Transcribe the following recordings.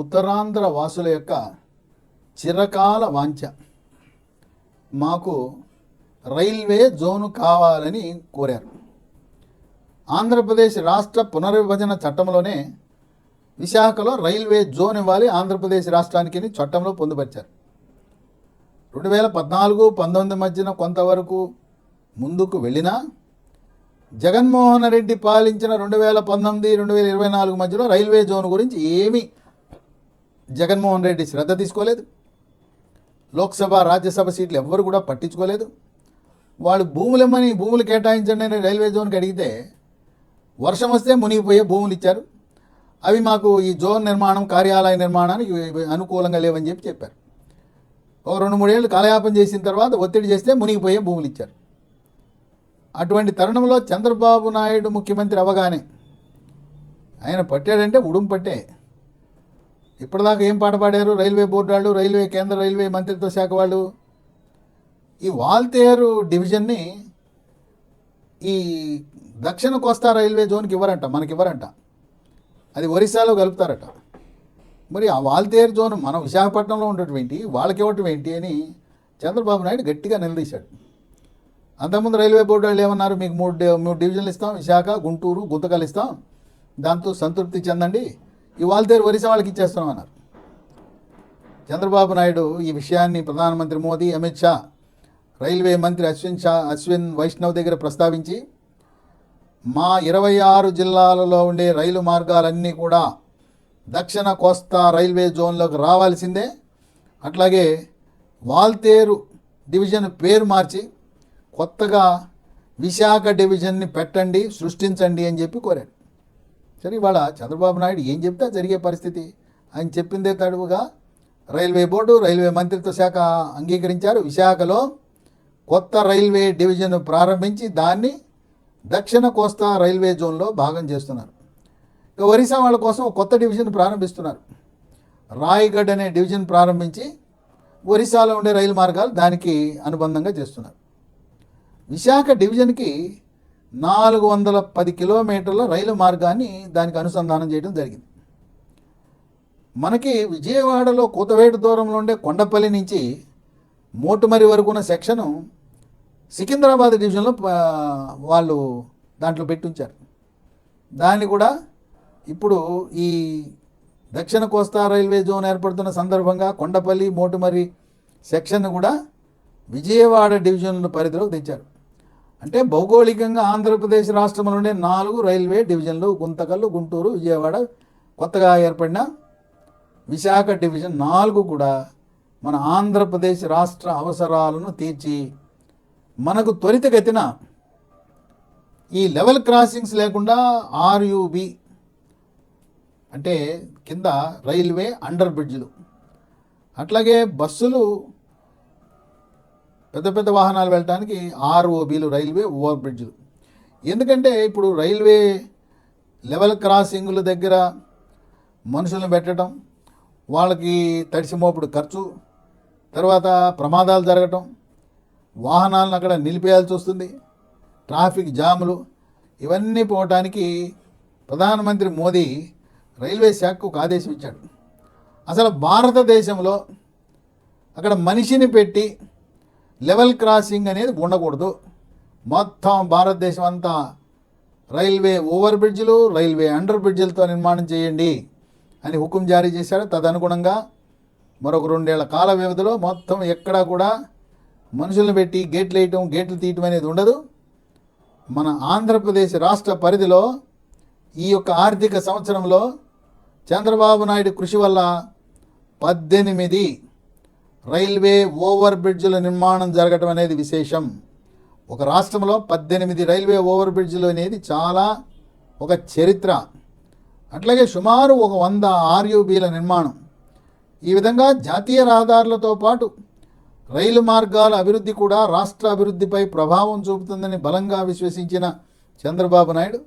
ఉత్తరాంధ్ర వాసుల యొక్క చిరకాల వాంఛ. మాకు రైల్వే జోను కావాలని కోరారు. ఆంధ్రప్రదేశ్ రాష్ట్ర పునర్విభజన చట్టంలోనే విశాఖలో రైల్వే జోన్ ఇవ్వాలి ఆంధ్రప్రదేశ్ రాష్ట్రానికి చట్టంలో పొందుపరిచారు. రెండు వేల పద్నాలుగు పంతొమ్మిది మధ్యన కొంతవరకు ముందుకు వెళ్ళినా జగన్మోహన్ రెడ్డి పాలించిన రెండు వేల పంతొమ్మిది రెండు వేల ఇరవై నాలుగు మధ్యలో రైల్వే జోన్ గురించి ఏమీ జగన్మోహన్ రెడ్డి శ్రద్ధ తీసుకోలేదు. లోక్సభ రాజ్యసభ సీట్లు ఎవ్వరు కూడా పట్టించుకోలేదు. వాళ్ళు భూములమ్మని భూములు కేటాయించండి అని రైల్వే జోన్కి అడిగితే వర్షం వస్తే మునిగిపోయే భూములు ఇచ్చారు. అవి మాకు ఈ జోన్ నిర్మాణం కార్యాలయ నిర్మాణానికి అనుకూలంగా లేవని చెప్పి చెప్పారు. ఒక రెండు మూడేళ్ళు కాలయాపన చేసిన తర్వాత ఒత్తిడి చేస్తే మునిగిపోయే భూములు ఇచ్చారు. అటువంటి తరుణంలో చంద్రబాబు నాయుడు ముఖ్యమంత్రి అవగానే ఆయన పట్టాడంటే ఉడుం పట్టే. ఇప్పటిదాకా ఏం పాట పాడారు? రైల్వే బోర్డు వాళ్ళు రైల్వే కేంద్ర రైల్వే మంత్రిత్వ శాఖ వాళ్ళు? ఈ వాల్తేరు డివిజన్ని ఈ దక్షిణ కోస్తా రైల్వే జోన్కి ఇవ్వరంట మనకి ఇవ్వరంట అది ఒరిస్సాలో కలుపుతారట మరి ఆ వాల్తేరు జోన్ మన విశాఖపట్నంలో ఉండేటువంటి వాళ్ళకి ఇవ్వటం ఏంటి అని చంద్రబాబు నాయుడు గట్టిగా నిలదీశాడు. అంతకుముందు రైల్వే బోర్డు వాళ్ళు ఏమన్నారు? మీకు మూడు మూడు డివిజన్లు ఇస్తాం విశాఖ గుంటూరు గుంతకల్ ఇస్తాం. దాంతో సంతృప్తి చెందండి. ఈ వాల్తేరు ఒరిసా వాళ్ళకి ఇచ్చేస్తున్నాం అన్నారు. చంద్రబాబు నాయుడు ఈ విషయాన్ని ప్రధానమంత్రి మోదీ అమిత్ షా రైల్వే మంత్రి అశ్విన్ షా అశ్విన్ వైష్ణవ్ దగ్గర ప్రస్తావించి మా ఇరవై ఆరు జిల్లాలలో ఉండే రైలు మార్గాలన్నీ కూడా దక్షిణ కోస్తా రైల్వే జోన్లోకి రావాల్సిందే. అట్లాగే వాల్తేరు డివిజన్ పేరు మార్చి కొత్తగా విశాఖ డివిజన్ని పెట్టండి సృష్టించండి అని చెప్పి కోరాడు. సరే ఇవాళ చంద్రబాబు నాయుడు ఏం చెప్తే జరిగే పరిస్థితి. ఆయన చెప్పిందే తడువుగా రైల్వే బోర్డు రైల్వే మంత్రిత్వ శాఖ అంగీకరించారు. విశాఖలో కొత్త రైల్వే డివిజన్ ప్రారంభించి దాన్ని దక్షిణ కోస్తా రైల్వే జోన్లో భాగం చేస్తున్నారు. ఇక ఒరిస్సా వాళ్ళ కోసం కొత్త డివిజన్ ప్రారంభిస్తున్నారు. రాయగఢ్ అనే డివిజన్ ప్రారంభించి ఒరిస్సాలో ఉండే రైలు మార్గాలు దానికి అనుబంధంగా చేస్తున్నారు. విశాఖ డివిజన్కి నాలుగు వందల పది కిలోమీటర్ల రైలు మార్గాన్ని దానికి అనుసంధానం చేయడం జరిగింది. మనకి విజయవాడలో కూతవేటు దూరంలో ఉండే కొండపల్లి నుంచి మోటుమరి వరకు ఉన్న సెక్షను సికింద్రాబాద్ డివిజన్లో వాళ్ళు దాంట్లో పెట్టించారు. దాన్ని కూడా ఇప్పుడు ఈ దక్షిణ కోస్తా రైల్వే జోన్ ఏర్పడుతున్న సందర్భంగా కొండపల్లి మోటుమరి సెక్షన్ కూడా విజయవాడ డివిజన్ పరిధిలోకి తెచ్చారు. అంటే భౌగోళికంగా ఆంధ్రప్రదేశ్ రాష్ట్రంలో ఉండే నాలుగు రైల్వే డివిజన్లు గుంతకల్లు గుంటూరు విజయవాడ కొత్తగా ఏర్పడిన విశాఖ డివిజన్ నాలుగు కూడా మన ఆంధ్రప్రదేశ్ రాష్ట్ర అవసరాలను తీర్చి మనకు త్వరితగతిన ఈ లెవెల్ క్రాసింగ్స్ లేకుండా ఆర్యుబి అంటే కింద రైల్వే అండర్ బ్రిడ్జ్లు. అట్లాగే బస్సులు పెద్ద పెద్ద వాహనాలు వెళ్ళడానికి ఆర్ఓబీలు రైల్వే ఓవర్ బ్రిడ్జ్లు ఎందుకంటే ఇప్పుడు రైల్వే లెవెల్ క్రాసింగ్ల దగ్గర మనుషులను పెట్టడం వాళ్ళకి తడిసి మోపుడు ఖర్చు తర్వాత ప్రమాదాలు జరగటం వాహనాలను అక్కడ నిలిపేయాల్సి వస్తుంది ట్రాఫిక్ జాములు ఇవన్నీ పోవటానికి ప్రధానమంత్రి మోదీ రైల్వే శాఖకు ఒక ఆదేశం ఇచ్చాడు. అసలు భారతదేశంలో అక్కడ మనిషిని పెట్టి లెవెల్ క్రాసింగ్ అనేది ఉండకూడదు. మొత్తం భారతదేశం అంతా రైల్వే ఓవర్ బ్రిడ్జ్లు రైల్వే అండర్ బ్రిడ్జ్లతో నిర్మాణం చేయండి అని హుకుం జారీ చేశాడు తదనుగుణంగా మరొక రెండేళ్ళ కాల వ్యవధిలో మొత్తం ఎక్కడా కూడా మనుషులను పెట్టి గేట్లు వేయటం గేట్లు తీయటం అనేది ఉండదు. మన ఆంధ్రప్రదేశ్ రాష్ట్ర పరిధిలో ఈ యొక్క ఆర్థిక సంవత్సరంలో చంద్రబాబు నాయుడు కృషి వల్ల పద్దెనిమిది రైల్వే ఓవర్ బ్రిడ్జ్ల నిర్మాణం జరగటం అనేది విశేషం. ఒక రాష్ట్రంలో పద్దెనిమిది రైల్వే ఓవర్ బ్రిడ్జ్లు అనేది చాలా ఒక చరిత్ర. అట్లాగే సుమారు ఒక వంద ఆర్యూబీల నిర్మాణం. ఈ విధంగా జాతీయ రహదారులతో పాటు రైలు మార్గాల అభివృద్ధి కూడా రాష్ట్ర అభివృద్ధిపై ప్రభావం చూపుతుందని బలంగా విశ్వసించిన చంద్రబాబు నాయుడు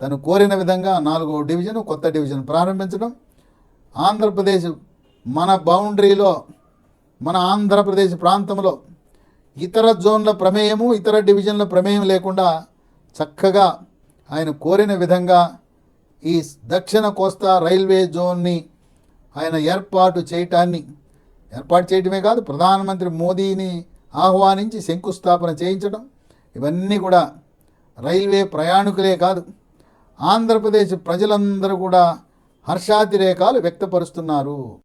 తను కోరిన విధంగా నాలుగో డివిజన్ కొత్త డివిజన్ ప్రారంభించడం. ఆంధ్రప్రదేశ్ మన బౌండరీలో మన ఆంధ్రప్రదేశ్ ప్రాంతంలో ఇతర జోన్ల ప్రమేయము ఇతర డివిజన్ల ప్రమేయం లేకుండా చక్కగా ఆయన కోరిన విధంగా ఈ దక్షిణ కోస్తా రైల్వే జోన్ని ఆయన ఏర్పాటు చేయటాన్ని ఏర్పాటు చేయటమే కాదు ప్రధానమంత్రి మోదీని ఆహ్వానించి శంకుస్థాపన చేయించడం ఇవన్నీ కూడా రైల్వే ప్రయాణికులే కాదు ఆంధ్రప్రదేశ్ ప్రజలందరూ కూడా హర్షాతిరేకాలు వ్యక్తపరుస్తున్నారు.